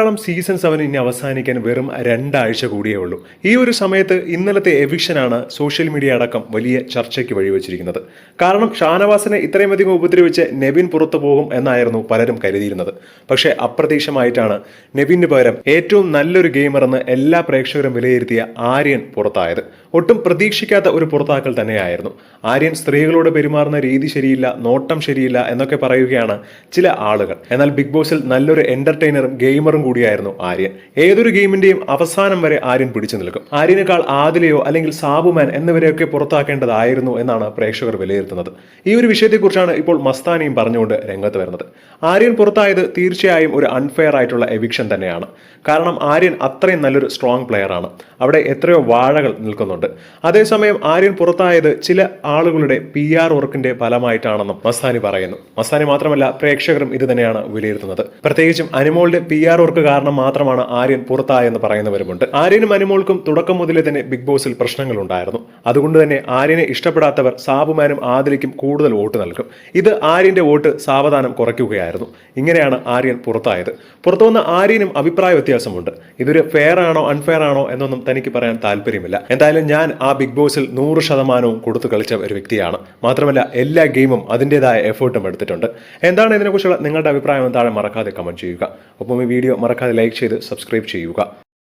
Malayalam season seven ഇനി അവസാനിക്കാൻ വെറും രണ്ടാഴ്ച കൂടിയേ ഉള്ളൂ. ഈ ഒരു സമയത്ത് ഇന്നലത്തെ എവിക്ഷനാണ് സോഷ്യൽ മീഡിയ അടക്കം വലിയ ചർച്ചയ്ക്ക് വഴിവെച്ചിരിക്കുന്നത്. കാരണം ഷാനവാസിനെ ഇത്രയുമധികം ഉപദ്രവിച്ച് നെവിൻ പുറത്തു പോകും എന്നായിരുന്നു പലരും കരുതിയിരുന്നത്. പക്ഷേ അപ്രതീക്ഷമായിട്ടാണ് നെവിന് പകരം ഏറ്റവും നല്ലൊരു ഗെയിമർ എന്ന് എല്ലാ പ്രേക്ഷകരും വിലയിരുത്തിയ ആര്യൻ പുറത്തായത്. ഒട്ടും പ്രതീക്ഷിക്കാത്ത ഒരു പുറത്താക്കൽ തന്നെയായിരുന്നു. ആര്യൻ സ്ത്രീകളോട് പെരുമാറുന്ന രീതി ശരിയില്ല നോട്ടം ശരിയില്ല എന്നൊക്കെ പറയുകയാണ് ചില ആളുകൾ. എന്നാൽ ബിഗ് ബോസിൽ നല്ലൊരു എന്റർടൈനറും ഗെയിമറും കൂടിയായിരുന്നു ആര്യൻ. ഏതൊരു ഗെയിമിന്റെയും അവസാനം വരെ ആര്യൻ പിടിച്ചു നിൽക്കും. ആര്യനേക്കാൾ ആദിലയോ അല്ലെങ്കിൽ സാബുമാൻ എന്നിവരെയൊക്കെ പുറത്താക്കേണ്ടതായിരുന്നു എന്നാണ് പ്രേക്ഷകർ വിലയിരുത്തുന്നത്. ഈ ഒരു വിഷയത്തെക്കുറിച്ചാണ് ഇപ്പോൾ മസ്താനിയും പറഞ്ഞുകൊണ്ട് രംഗത്ത് വരുന്നത്. ആര്യൻ പുറത്തായത് തീർച്ചയായും ഒരു അൺഫെയർ ആയിട്ടുള്ള എവിക്ഷൻ തന്നെയാണ്. കാരണം ആര്യൻ അത്രയും നല്ലൊരു സ്ട്രോങ് പ്ലെയർ ആണ്. അവിടെ എത്രയോ വാഴകൾ നിൽക്കുന്നുണ്ട്. അതേസമയം ആര്യൻ പുറത്തായത് ചില ആളുകളുടെ പി ആർ വർക്കിന്റെ ഫലമായിട്ടാണെന്നും മസ്താനി പറയുന്നു. മസ്താനി മാത്രമല്ല പ്രേക്ഷകരും ഇത് തന്നെയാണ് വിലയിരുത്തുന്നത്. പ്രത്യേകിച്ചും അനിമോളുടെ പി ആർ വർക്ക് കാരണം മാത്രമാണ് ആര്യൻ പുറത്തായെന്ന് പറയുന്നവരുമുണ്ട്. ആര്യനും അനുമോൾക്കും തുടക്കം മുതലേ തന്നെ ബിഗ് ബോസിൽ പ്രശ്നങ്ങൾ ഉണ്ടായിരുന്നു അതുകൊണ്ട് തന്നെ ആര്യനെ ഇഷ്ടപ്പെടാത്തവർ സാബുമാനും ആദിലിക്കും കൂടുതൽ വോട്ട് നൽകും. ഇത് ആര്യന്റെ വോട്ട് സാവധാനം കുറയ്ക്കുകയായിരുന്നു. ഇങ്ങനെയാണ് ആര്യൻ പുറത്തായത്. പുറത്തു വന്ന ആര്യനും അഭിപ്രായ വ്യത്യാസമുണ്ട്. ഇതൊരു ഫെയർ ആണോ അൺഫെയർ ആണോ എന്നൊന്നും തനിക്ക് പറയാൻ താല്പര്യമില്ല. എന്തായാലും ഞാൻ ആ ബിഗ് ബോസിൽ നൂറ് ശതമാനവും കൊടുത്തു കളിച്ച ഒരു വ്യക്തിയാണ്. മാത്രമല്ല എല്ലാ ഗെയിമും അതിന്റെതായ എഫേർട്ടും എടുത്തിട്ടുണ്ട്. എന്താണ് ഇതിനെക്കുറിച്ചുള്ള നിങ്ങളുടെ അഭിപ്രായം? എന്താണ്? മറക്കാതെ കമന്റ് ചെയ്യുക. ഒപ്പം ഈ വീഡിയോ മറക്കാതെ ലൈക്ക് ചെയ്ത് സബ്സ്ക്രൈബ് ചെയ്യുക.